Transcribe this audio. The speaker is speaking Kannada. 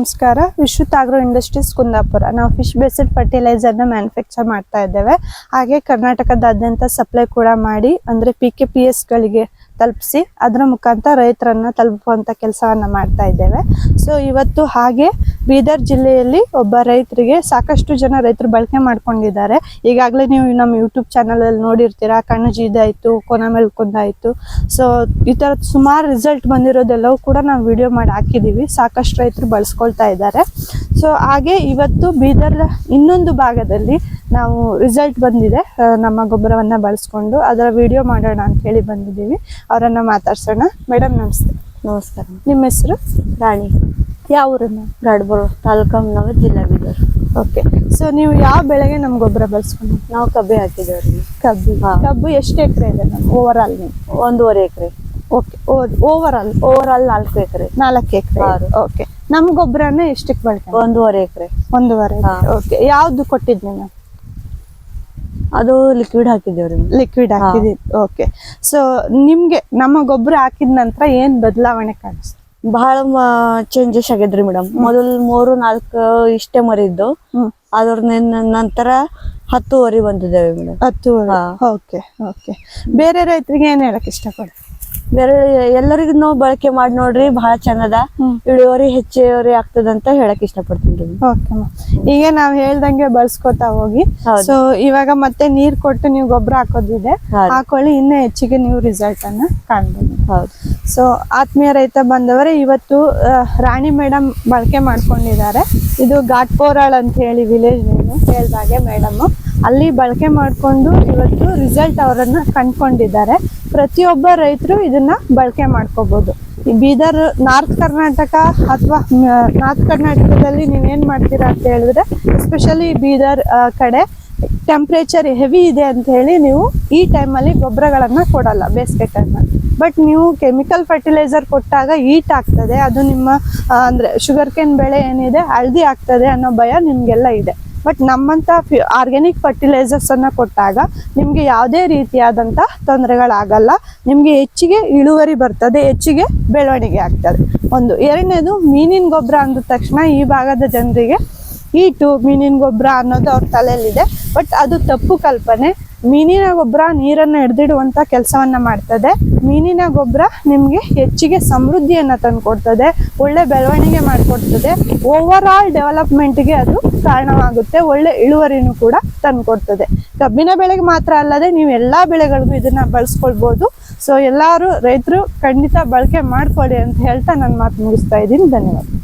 ನಮಸ್ಕಾರ. Vishwat agro industries Kundapura. ನಾವು ಫಿಶ್ ಬೇಸ್ಡ್ ಫರ್ಟಿಲೈಸರ್ನ ಮ್ಯಾನುಫ್ಯಾಕ್ಚರ್ ಮಾಡ್ತಾ ಇದ್ದೇವೆ. ಹಾಗೆ ಕರ್ನಾಟಕದಾದ್ಯಂತ ಸಪ್ಲೈ ಕೂಡ ಮಾಡಿ, ಅಂದರೆ ಪಿ ಕೆ ಪಿ ಎಸ್ಗಳಿಗೆ ತಲುಪಿಸಿ, ಅದರ ಮುಖಾಂತರ ರೈತರನ್ನ ತಲುಪುವಂಥ ಕೆಲಸವನ್ನು ಮಾಡ್ತಾ ಇದ್ದೇವೆ. ಸೊ ಇವತ್ತು ಹಾಗೆ ಬೀದರ್ ಜಿಲ್ಲೆಯಲ್ಲಿ ಒಬ್ಬ ರೈತರಿಗೆ ಸಾಕಷ್ಟು ಜನ ರೈತರು ಬಳಕೆ ಮಾಡ್ಕೊಂಡಿದ್ದಾರೆ. ಈಗಾಗಲೇ ನೀವು ನಮ್ಮ ಯೂಟ್ಯೂಬ್ ಚಾನಲಲ್ಲಿ ನೋಡಿರ್ತೀರಾ ಕೊನ ಕೊನಮೆಲ್ಕೊಂದಾಯಿತು ಸೊ ಈ ಥರದ್ದು ಸುಮಾರು ರಿಸಲ್ಟ್ ಬಂದಿರೋದೆಲ್ಲವೂ ಕೂಡ ನಾವು ವಿಡಿಯೋ ಮಾಡಿ ಹಾಕಿದ್ದೀವಿ. ಸಾಕಷ್ಟು ರೈತರು ಬಳಸ್ಕೊಳ್ತಾ ಇದ್ದಾರೆ. ಸೊ ಹಾಗೆ ಇವತ್ತು ಬೀದರ್ ಇನ್ನೊಂದು ಭಾಗದಲ್ಲಿ ನಾವು ರಿಸಲ್ಟ್ ಬಂದಿದೆ. ನಮ್ಮ ಗೊಬ್ಬರವನ್ನು ಬಳಸ್ಕೊಂಡು ಅದರ ವಿಡಿಯೋ ಮಾಡೋಣ ಅಂತ ಹೇಳಿ ಬಂದಿದ್ದೀವಿ. ಅವರನ್ನು ಮಾತಾಡ್ಸೋಣ. ಮೇಡಮ್ ನಮಸ್ತೆ. ನಮಸ್ಕಾರ. ನಿಮ್ಮ ಹೆಸರು? ರಾಣಿ. ಯಾವ ಊರನ್ನ ಗಾಡ್ಬರು ತಾಲೂಕು ಜಿಲ್ಲಾ ಬೀದರ್. ಓಕೆ. ಸೊ ನೀವು ಯಾವ ಬೆಳೆಗೆ ನಮ್ಮ ಗೊಬ್ಬರ ಬಳಸ್ಕೊಂಡು? ನಾವು ಕಬ್ಬೆ ಹಾಕಿದೇವ್ರಿ ಕಬ್ಬು. ಹಾ. ಕಬ್ಬು ಎಷ್ಟು ಎಕರೆ ಇದೆ ನಮ್ಮ ಓವರ್ ಆಲ್ ನೀವು? ಒಂದೂವರೆ ಎಕರೆ. Okay. Over all over all ನಾಲ್ಕು ಎಕರೆ. ನಾಲ್ಕು ಎಕರೆ. ಆರು. ಓಕೆ. ನಮ್ ಗೊಬ್ಬರನ ಎಷ್ಟಕ್ಕೆ ಬಳಕೆ ಒಂದೂವರೆ ಎಕರೆ. ಒಂದೂವರೆ ಹಾ. ಓಕೆ. ಯಾವ್ದು ಕೊಟ್ಟಿದ್ನಿ ನಾವು ಅದು ಲಿಕ್ವಿಡ್ ಹಾಕಿದ್ದೇವ್ರಿ ಲಿಕ್ವಿಡ್ ಹಾ. ಹಾಕಿದ್ದೀನಿ ಓಕೆ. ಸೊ ನಿಮ್ಗೆ ನಮ್ಮ ಗೊಬ್ಬರ ಹಾಕಿದ ನಂತರ ಏನ್ ಬದಲಾವಣೆ ಕಾಣಿಸ್ತು? ಬಹಳ ಚೇಂಜಸ್ ಆಗಿದ್ರಿ ಮೇಡಮ್ ಮೊದಲ್ ಮೂರು ನಾಲ್ಕು ಇಷ್ಟೇ ಮರಿದ್ದು ಇದ್ದು. ಅದ್ರ ನಂತರ ಹತ್ತುವರೆ ಬಂದಿದ್ದೇವೆ ಮೇಡಮ್ ಹತ್ತುವರೆ. ಓಕೆ ಓಕೆ ಬೇರೆ ರೈತರಿಗೆ ಏನ್ ಹೇಳಕ್ ಇಷ್ಟಪಡ್ತೀನಿ ಬೇರೆ ಎಲ್ಲರಿಗೂ ಬಳಕೆ ಮಾಡಿ ನೋಡ್ರಿ ಬಹಳ ಚಂದದ. ಇಳುವರಿ ಹೆಚ್ಚುವರಿ ಆಗ್ತದಂತ ಹೇಳಕ್ ಇಷ್ಟಪಡ್ತೀನಿ ಈಗ ನಾವ್ ಹೇಳ್ದಂಗೆ ಬಳಸ್ಕೊತಾ ಹೋಗಿ. ಸೊ ಇವಾಗ ಮತ್ತೆ ನೀರ್ ಕೊಟ್ಟು ನೀವು ಗೊಬ್ಬರ ಹಾಕೋದಿದೆ. ಹಾಕೊಳ್ಳಿ ಇನ್ನ ಹೆಚ್ಚಿಗೆ ನೀವು ರಿಸಲ್ಟ್ ಅನ್ನ ಕಾಣ್ಬೋದು. ಹೌದು. ಸೊ ಆತ್ಮೀಯ ರೈತ ಬಂದವರೇ ಇವತ್ತು ರಾಣಿ ಮೇಡಮ್ ಬಳಕೆ ಮಾಡ್ಕೊಂಡಿದ್ದಾರೆ. ಇದು ಘಾಟ್ಪೋರಾಳ್ ಅಂತ ಹೇಳಿ ವಿಲೇಜ್ ನೇಮು ಹೇಳ್ದಾಗೆ ಮೇಡಮ್. ಅಲ್ಲಿ ಬಳಕೆ ಮಾಡಿಕೊಂಡು ಇವತ್ತು ರಿಸಲ್ಟ್ ಅವರನ್ನ ಕಂಡ್ಕೊಂಡಿದ್ದಾರೆ. ಪ್ರತಿಯೊಬ್ಬ ರೈತರು ಇದನ್ನ ಬಳಕೆ ಮಾಡ್ಕೋಬಹುದು ಈ ಬೀದರ್, ನಾರ್ತ್ ಕರ್ನಾಟಕ ಅಥವಾ ನಾರ್ತ್ ಕರ್ನಾಟಕದಲ್ಲಿ ನೀವೇನು ಮಾಡ್ತೀರಾ ಅಂತ ಹೇಳಿದ್ರೆ ಎಸ್ಪೆಷಲಿ ಬೀದರ್ ಕಡೆ ಟೆಂಪ್ರೇಚರ್ ಹೆವಿ ಇದೆ ಅಂತ ಹೇಳಿ ನೀವು ಈ ಟೈಮಲ್ಲಿ ಗೊಬ್ಬರಗಳನ್ನು ಕೊಡಲ್ಲ, ಬೇಸಿಗೆ ಟೈಮಲ್ಲಿ ಬಟ್ ನೀವು ಕೆಮಿಕಲ್ ಫರ್ಟಿಲೈಸರ್ ಕೊಟ್ಟಾಗ ಹೀಟ್ ಆಗ್ತದೆ, ಅದು ನಿಮ್ಮ ಅಂದ್ರೆ ಶುಗರ್ ಕೇನ್ ಬೆಳೆ ಏನಿದೆ, ಹಳದಿ ಆಗ್ತದೆ ಅನ್ನೋ ಭಯ ನಿಮಗೆಲ್ಲ ಇದೆ. ಬಟ್ ನಮ್ಮಂತ ಆರ್ಗ್ಯಾನಿಕ್ ಫರ್ಟಿಲೈಸರ್ಸ್ ಅನ್ನ ಕೊಟ್ಟಾಗ ನಿಮ್ಗೆ ಯಾವುದೇ ರೀತಿಯಾದಂತ ತೊಂದರೆಗಳಾಗಲ್ಲ. ನಿಮ್ಗೆ ಹೆಚ್ಚಿಗೆ ಇಳುವರಿ ಬರ್ತದೆ, ಹೆಚ್ಚಿಗೆ ಬೆಳವಣಿಗೆ ಆಗ್ತದೆ. ಒಂದು, ಎರಡನೇದು ಮೀನಿನ ಗೊಬ್ಬರ ಅಂದ ತಕ್ಷಣ ಈ ಭಾಗದ ಜನರಿಗೆ ಹೀಟು ಮೀನಿನ ಗೊಬ್ಬರ ಅನ್ನೋದು ಅವ್ರ ತಲೆಯಲ್ಲಿದೆ. ಬಟ್ ಅದು ತಪ್ಪು ಕಲ್ಪನೆ. ಮೀನಿನ ಗೊಬ್ಬರ ನೀರನ್ನು ಹಿಡಿದಿಡುವಂಥ ಕೆಲಸವನ್ನ ಮಾಡ್ತದೆ. ಮೀನಿನ ಗೊಬ್ಬರ ನಿಮಗೆ ಹೆಚ್ಚಿಗೆ ಸಮೃದ್ಧಿಯನ್ನು ತಂದುಕೊಡ್ತದೆ, ಒಳ್ಳೆ ಬೆಳವಣಿಗೆ ಮಾಡಿಕೊಡ್ತದೆ. ಓವರ್ ಆಲ್ ಡೆವಲಪ್ಮೆಂಟ್ಗೆ ಅದು ಕಾರಣವಾಗುತ್ತೆ. ಒಳ್ಳೆ ಇಳುವರಿನೂ ಕೂಡ ತಂದುಕೊಡ್ತದೆ. ಕಬ್ಬಿನ ಬೆಳೆಗೆ ಮಾತ್ರ ಅಲ್ಲದೆ ನೀವು ಎಲ್ಲ ಬೆಳೆಗಳಿಗೂ ಇದನ್ನ ಬಳಸ್ಕೊಳ್ಬೋದು. ಸೊ ಎಲ್ಲರೂ ರೈತರು ಖಂಡಿತ ಬಳಕೆ ಮಾಡ್ಕೊಳ್ಳಿ ಅಂತ ಹೇಳ್ತಾ ನನ್ನ ಮಾತು ಮುಗಿಸ್ತಾ ಇದ್ದೀನಿ. ಧನ್ಯವಾದ.